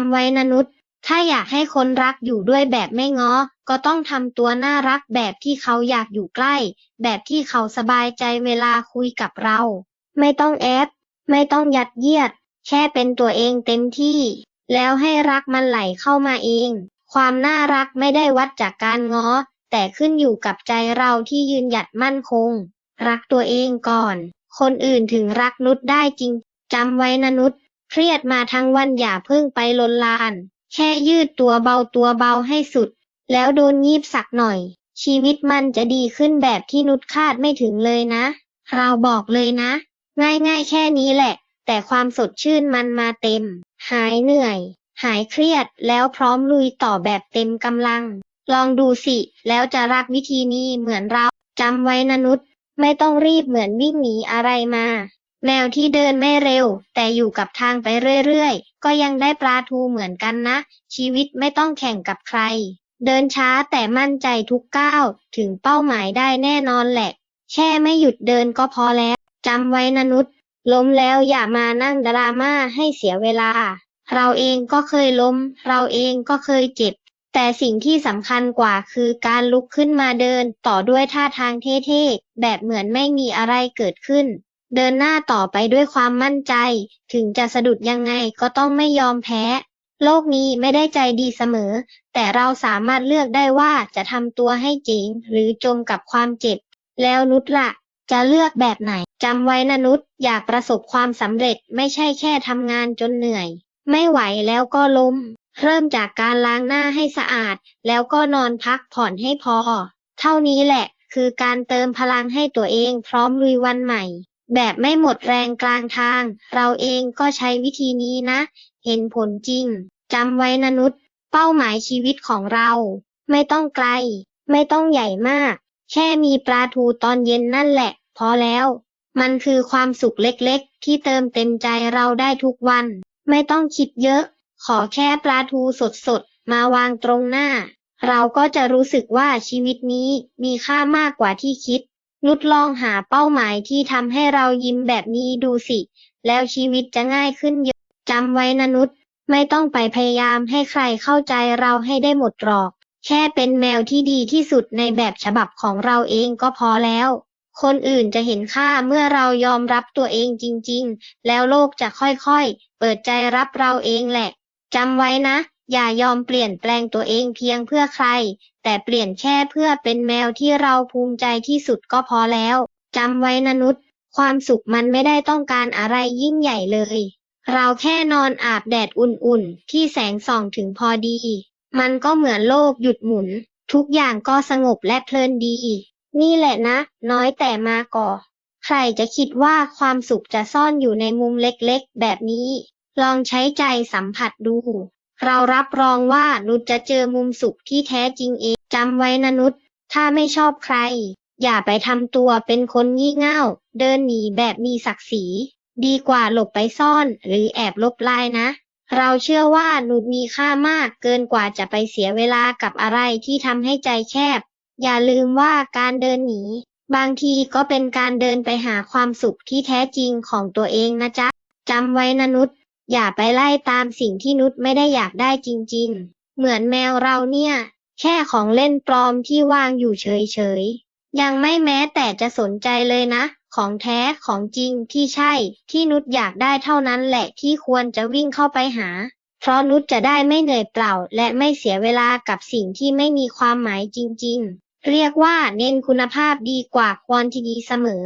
ำไว้นะนุชถ้าอยากให้คนรักอยู่ด้วยแบบไม่ง้อ ก็ต้องทำตัวน่ารักแบบที่เขาอยากอยู่ใกล้ แบบที่เขาสบายใจเวลาคุยกับเรา ไม่ต้องแอบไม่ต้องยัดเยียด แค่เป็นตัวเองเต็มที่ แล้วให้รักมันไหลเข้ามาเอง ความน่ารักไม่ได้วัดจากการง้อ แต่ขึ้นอยู่กับใจเราที่ยืนหยัดมั่นคง รักตัวเองก่อน คนอื่นถึงรักนุชได้จริงจำไว้นะนุช เครียดมาทั้งวันอย่าเพิ่งไปลนลาน แค่ยืดตัวเบาตัวเบาให้สุด แล้วโดนยีบสักหน่อย ชีวิตมันจะดีขึ้นแบบที่นุชคาดไม่ถึงเลยนะเราบอกเลยนะ ง่ายๆแค่นี้แหละ แต่ความสดชื่นมันมาเต็ม หายเหนื่อย หายเครียดแล้วพร้อมลุยต่อแบบเต็มกำลัง ลองดูสิ แล้วจะรักวิธีนี้เหมือนเราจำไว้นะนุชไม่ต้องรีบเหมือนวิ่งหนีอะไรมา แมวที่เดินไม่เร็ว แต่อยู่กับทางไปเรื่อยๆ ก็ยังได้ปลาทูเหมือนกันนะ ชีวิตไม่ต้องแข่งกับใคร เดินช้าแต่มั่นใจทุกก้าว ถึงเป้าหมายได้แน่นอนแหละ แค่ไม่หยุดเดินก็พอแล้วจำไว้นะนุชล้มแล้วอย่ามานั่งดราม่าให้เสียเวลา เราเองก็เคยล้ม เราเองก็เคยเจ็บ แต่สิ่งที่สำคัญกว่าคือการลุกขึ้นมาเดินต่อด้วยท่าทางเท่ๆ แบบเหมือนไม่มีอะไรเกิดขึ้น เดินหน้าต่อไปด้วยความมั่นใจ ถึงจะสะดุดยังไงก็ต้องไม่ยอมแพ้ โลกนี้ไม่ได้ใจดีเสมอ แต่เราสามารถเลือกได้ว่าจะทำตัวให้เจ๋งหรือจมกับความเจ็บ แล้วนุชล่ะ จะเลือกแบบไหนจำไว้นะนุชอยากประสบความสำเร็จไม่ใช่แค่ทำงานจนเหนื่อย ไม่ไหวแล้วก็ล้ม เริ่มจากการล้างหน้าให้สะอาด แล้วก็นอนพักผ่อนให้พอ เท่านี้แหละ คือการเติมพลังให้ตัวเองพร้อมลุยวันใหม่ แบบไม่หมดแรงกลางทาง เราเองก็ใช้วิธีนี้นะ เห็นผลจริงจำไว้นะนุชเป้าหมายชีวิตของเรา ไม่ต้องไกล ไม่ต้องใหญ่มาก แค่มีปลาทูตอนเย็นนั่นแหละ พอแล้ว มันคือความสุขเล็กๆ ที่เติมเต็มใจเราได้ทุกวัน ไม่ต้องคิดเยอะ ขอแค่ปลาทูสดๆ มาวางตรงหน้า เราก็จะรู้สึกว่าชีวิตนี้มีค่ามากกว่าที่คิด นุชลองหาเป้าหมายที่ทำให้เรายิ้มแบบนี้ดูสิ แล้วชีวิตจะง่ายขึ้นเยอะจำไว้นะนุชไม่ต้องไปพยายามให้ใครเข้าใจเราให้ได้หมดหรอก แค่เป็นแมวที่ดีที่สุดในแบบฉบับของเราเองก็พอแล้ว คนอื่นจะเห็นค่าเมื่อเรายอมรับตัวเองจริง ๆ แล้วโลกจะค่อยๆ เปิดใจรับเราเองแหละจำไว้นะ อย่ายอมเปลี่ยนแปลงตัวเองเพียงเพื่อใคร แต่เปลี่ยนแค่เพื่อเป็นแมวที่เราภูมิใจที่สุดก็พอแล้วจำไว้นะนุชความสุขมันไม่ได้ต้องการอะไรยิ่งใหญ่เลย เราแค่นอนอาบแดดอุ่นๆ ที่แสงส่องถึงพอดี มันก็เหมือนโลกหยุดหมุน ทุกอย่างก็สงบและเพลินดี นี่แหละนะ น้อยแต่มาก่อ ใครจะคิดว่าความสุขจะซ่อนอยู่ในมุมเล็กๆ แบบนี้ ลองใช้ใจสัมผัสดู เรารับรองว่านุชจะเจอมุมสุขที่แท้จริงเองจำไว้นะนุชถ้าไม่ชอบใคร อย่าไปทำตัวเป็นคนงี่เง่า เดินหนีแบบมีศักดิ์ศรี ดีกว่าหลบไปซ่อนหรือแอบลบลายนะ เราเชื่อว่านุชมีค่ามากเกินกว่าจะไปเสียเวลากับอะไรที่ทำให้ใจแคบ อย่าลืมว่าการเดินหนี บางทีก็เป็นการเดินไปหาความสุขที่แท้จริงของตัวเองนะจ๊ะจำไว้นะนุช อย่าไปไล่ตามสิ่งที่นุชไม่ได้อยากได้จริง ๆ เหมือนแมวเราเนี่ย แค่ของเล่นปลอมที่วางอยู่เฉยๆ ยังไม่แม้แต่จะสนใจเลยนะ ของแท้ของจริงที่ใช่ ที่นุชอยากได้เท่านั้นแหละที่ควรจะวิ่งเข้าไปหา เพราะนุชจะได้ไม่เหนื่อยเปล่า และไม่เสียเวลากับสิ่งที่ไม่มีความหมายจริง ๆ เรียกว่าเน้นคุณภาพดีกว่าควอนติตีเสมอ